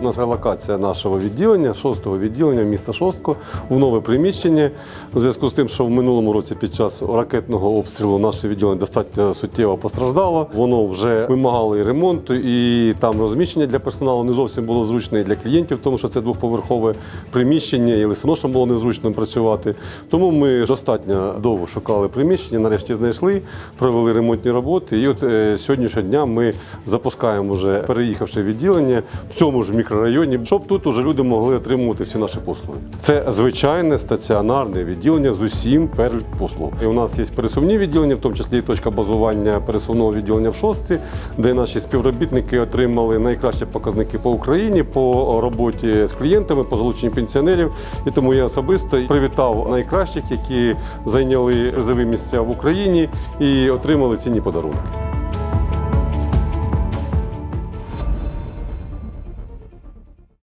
У нас релокація нашого відділення, шостого відділення міста Шостко в нове приміщення. У зв'язку з тим, що в минулому році під час ракетного обстрілу наше відділення достатньо суттєво постраждало. Воно вже вимагало і ремонту, і там розміщення для персоналу не зовсім було зручно і для клієнтів, тому що це двохповерхове приміщення, і лисоношам було незручно працювати. Тому ми достатньо довго шукали приміщення, нарешті знайшли, провели ремонтні роботи. І от е, сьогоднішнього дня ми запускаємо вже переїхавши відділення в цьому ж мікрорайоні, щоб тут уже люди могли отримувати всі наші послуги. Це звичайне стаціонарне відділення з усім перелік послуг. І у нас є пересувні відділення, в тому числі і точка базування пересувного відділення в шостці, де наші співробітники отримали найкращі показники по Україні по роботі з клієнтами, по залученню пенсіонерів. І тому я особисто привітав найкращих, які зайняли призові місця в Україні і отримали цінні подарунки.